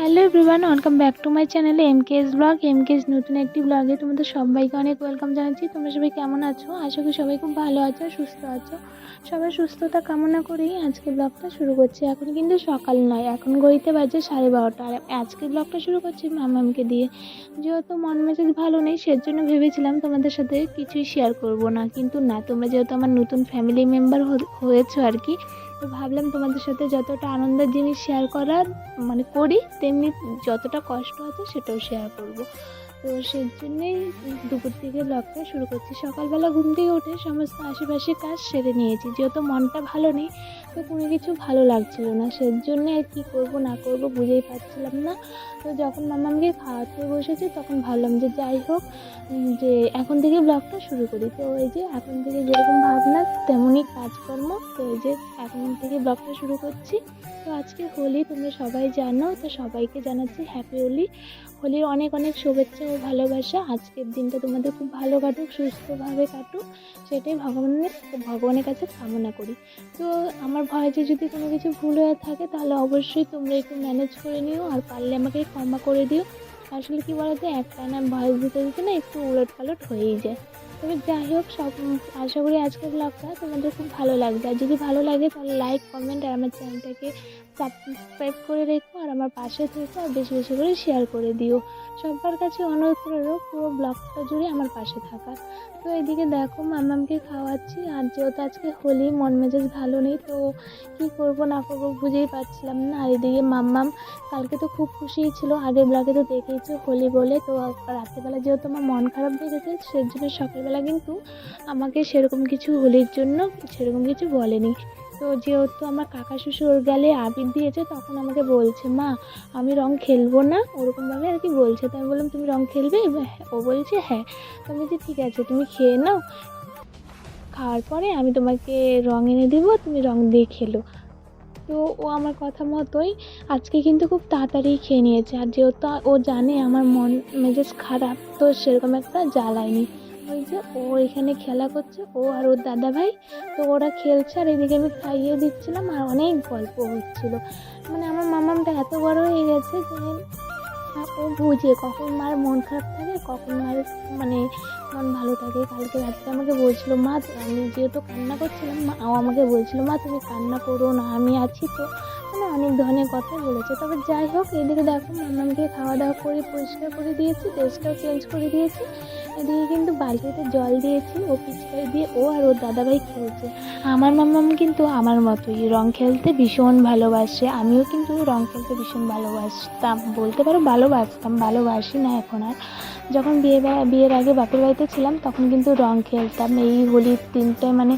Hello everyone, welcome back to my চ্যানেলে M K's vlog. M K's নতুন একটি ব্লগে তোমাদের সবাইকে অনেক ওয়েলকাম জানাচ্ছি। তোমরা সবাই কেমন আছো? আশা করি সবাই খুব ভালো আছো, সুস্থ আছো। সবাই সুস্থতা কামনা করেই আজকে ব্লগটা শুরু করছি। এখন কিন্তু সকাল নয়, এখন ঘড়িতে বাজে সাড়ে বারোটা। আর আজকে ব্লগটা শুরু করছি মামামকে দিয়ে। যেহেতু মন মেজাজ ভালো নেই, সেজন্য ভেবেছিলাম তোমাদের সাথে কিছুই শেয়ার করব না। কিন্তু না, তোমরা যেহেতু আমার নতুন ফ্যামিলি মেম্বার হয়েছো আর কি তো ভাবলাম তোমাদের সাথে যতটা আনন্দের জিনিস শেয়ার করার মানে করি, তেমনি যতটা কষ্ট আছে সেটাও শেয়ার করব। তো সেই জন্যেই দুপুর থেকে ব্লগটা শুরু করছি। সকালবেলা ঘুম থেকে উঠে সমস্ত আশেপাশে কাজ সেরে নিয়েছি। যেহেতু মনটা ভালো নেই, তো কোনো কিছু ভালো লাগছিল না। সেই জন্যে আর কী করব, না করব বুঝেই পাচ্ছিলাম না। তো যখন মামামকে খাওয়াতে বসেছি, তখন ভাবলাম যে যাই হোক যে এখন থেকে ব্লগটা শুরু করি। তো ওই যে এখন থেকে যেরকম তেমনই কাজকর্ম। তো এই যে এখন থেকে ব্লগটা শুরু করছি। তো আজকে হোলি তোমরা সবাই জানো, তো সবাইকে জানাচ্ছি হ্যাপি হোলি। হোলির অনেক অনেক শুভেচ্ছা ও ভালোবাসা। আজকের দিনটা তোমাদের খুব ভালো কাটুক, সুস্থভাবে কাটুক। সেটাই ভগবানের ভগবানের কাছে কামনা করি। তো আমার ভয়েসে যদি কোনো কিছু ভুল হয়ে থাকে, তাহলে অবশ্যই তোমরা একটু ম্যানেজ করে নিও আর পারলে আমাকে ক্ষমা করে দিও। আসলে কী বলতো একটা না ভয়েস দিতে দিতে না একটু উলট পালট হয়েই যায়। তবে যাই হোক, সব আশা করি আজকের ব্লগটা তোমাদের খুব ভালো লাগবে। আর যদি ভালো লাগে তাহলে লাইক কমেন্ট আর আমার চ্যানেলটাকে সাবস্ক্রাইব করে রেখো আর আমার পাশে থেকো আর বেশি বেশি করে শেয়ার করে দিও। সবার কাছে অনুরোধ রইল, পুরো ব্লগটা জুড়ে আমার পাশে থাকা। তো এদিকে দেখো মামামকে খাওয়াচ্ছি, আর যেহেতু আজকে হোলি, মন মেজাজ ভালো নেই, তো কী করব না করব বুঝেই পাচ্ছিলাম না। আর এদিকে মাম্মাম কালকে তো খুব খুশিই ছিল, আগের ব্লগে তো দেখেইছো হোলি বলে। তো রাত্রেবেলা যেহেতু আমার মন খারাপ দেখেছে সেই জন্য সকালবেলা কিন্তু আমাকে সেরকম কিছু হোলির জন্য সেরকম কিছু বলেনি। তো যেহেতু আমার কাকা শ্বশুর গেলে আবির দিয়েছে, তখন আমাকে বলছে, মা, আমি রং খেলব না। ওরকমভাবে আর কি বলছে। তো আমি বললাম, তুমি রং খেলবে? ও বলছে হ্যাঁ। তো আমি ঠিক আছে, তুমি খেয়ে নাও। খাওয়ার পরে আমি তোমাকে রং এনে দেবো, তুমি রং দিয়ে খেলো। তো ও আমার কথা মতোই আজকে কিন্তু খুব তাড়াতাড়ি খেয়ে নিয়েছে। আর যেহেতু ও জানে আমার মন মেজাজ খারাপ, তো সেরকম একটা জ্বালায়নি। ওই যে ও এখানে খেলা করছে। ও আর ওর দাদা ভাই তো ওরা খেলছে আর এদিকে আমি খাইয়ে দিচ্ছিলাম আর অনেক গল্প হচ্ছিল। মানে আমার মামামটা এত বড় হয়ে গেছে যে ও বুঝে কখন মার মন খারাপ থাকে, কখন মার মানে মন ভালো থাকে। কালকে রাত্রে আমাকে বলছিল, মা, আমি যেহেতু কান্না করছিলাম, মা আমাকে বলছিল, মা, তুমি কান্না করো না, আমি আছি তো। অনেক ধরনের কথা বলেছে। তবে যাই হোক, এদিকে দেখো, মামামকে খাওয়া দাওয়া করে পরিষ্কার করে দিয়েছি, ড্রেসটাও চেঞ্জ করে দিয়েছি। এদিকে কিন্তু বালতিতে জল দিয়েছি, ও পিচকারি দিয়ে ও আর ওর দাদাভাই খেলছে। আমার মামাম কিন্তু আমার মতোই, রং খেলতে ভীষণ ভালোবাসে। আমিও কিন্তু রং খেলতে ভীষণ ভালোবাসতাম। বলতে পারো ভালোবাসতাম, ভালোবাসি না এখন আর। যখন বিয়ে বিয়ের আগে বাপের বাড়িতে ছিলাম, তখন কিন্তু রং খেলতাম। এই হোলির দিনটায় মানে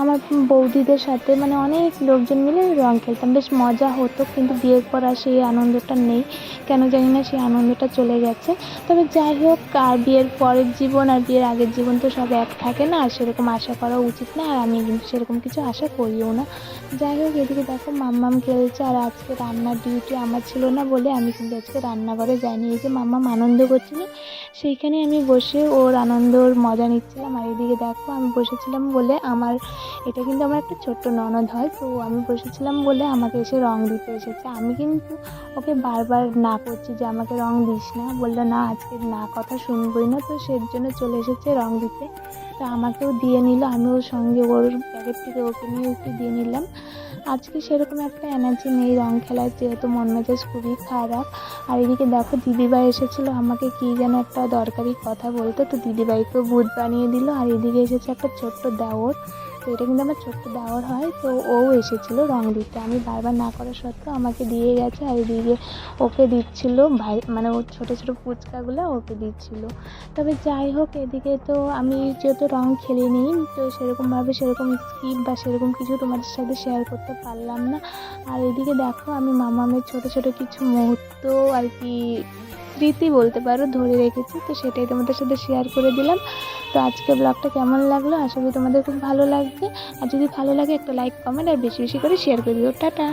আমার বৌদিদের সাথে মানে অনেক লোকজন মিলে রং খেলতাম। বেশ মজা হতো, কিন্তু বিয়ের পর আর সেই আনন্দটা নেই। কেন জানি না সেই আনন্দটা চলে গেছে। তবে যাই হোক, আর বিয়ের পরের জীবন আর বিয়ের আগের জীবন তো সব এক থাকে না, আর সেরকম আশা করা উচিত না, আর আমি কিন্তু সেরকম কিছু আশা করিও না। যাই হোক, এদিকে দেখো মাম্মাম খেলছে, আর আজকে রান্নার ডিউটি আমার ছিল না বলে আমি কিন্তু আজকে রান্নাঘরে যাইনি। এই যে মাম্মাম আনন্দ করছিল, সেইখানে আমি বসে ওর আনন্দর মজা নিচ্ছিলাম। আর এদিকে দেখো আমি বসেছিলাম বলে আমার, এটা কিন্তু আমার একটা ছোট্ট ননদ হয়, তো আমি বসেছিলাম বলে আমাকে এসে রং দিতে এসেছে। আমি কিন্তু ওকে বারবার না করছি যে আমাকে রং দিস না। বলল, না, আজকে না, কথা শুনবই না। তো সের জন্য চলে এসেছে রং দিতে। তো আমাকেও দিয়ে নিল। আমিও সঙ্গে ওর ব্যাগের থেকে ওকে নিয়ে একটু দিয়ে নিলাম। আজকে সেরকম একটা এনার্জি নেই রং খেলার, যেহেতু মন মেজাজ খুবই খারাপ। আর এদিকে দেখো, দিদিভাই এসেছিল, আমাকে কী যেন একটা দরকারি কথা বলতো। তো দিদিভাইকেও ভূত বানিয়ে দিল। আর এদিকে এসেছে একটা ছোট্ট দেওর। এটা কিন্তু আমার ছোট্ট দেওয়ার হয়, তো ও এসেছিল রং দিতে। আমি বারবার না করা সত্ত্বেও আমাকে দিয়ে গেছে আর এদিকে ওকে দিচ্ছিল, ভাই মানে ওর ছোটো ছোটো ফুচকাগুলো ওকে দিচ্ছিল। তবে যাই হোক, এদিকে তো আমি যেহেতু রং খেলিনি তো সেরকমভাবে সেরকম স্কিপ বা সেরকম কিছু তোমাদের সাথে শেয়ার করতে পারলাম না। আর এদিকে দেখো, আমি মামামের ছোটো ছোটো কিছু মুহূর্ত আর কি স্মৃতি বলতে পারো, ধরে রেখেছি, তো সেটাই তোমাদের সাথে শেয়ার করে দিলাম। তো আজকে ব্লগটা কেমন লাগল? আশা করি তোমাদের খুব ভালো লাগবে। আর যদি ভালো লাগে, একটা লাইক কমেন্ট আর বেশি বেশি করে শেয়ার করে দিও। টাটা!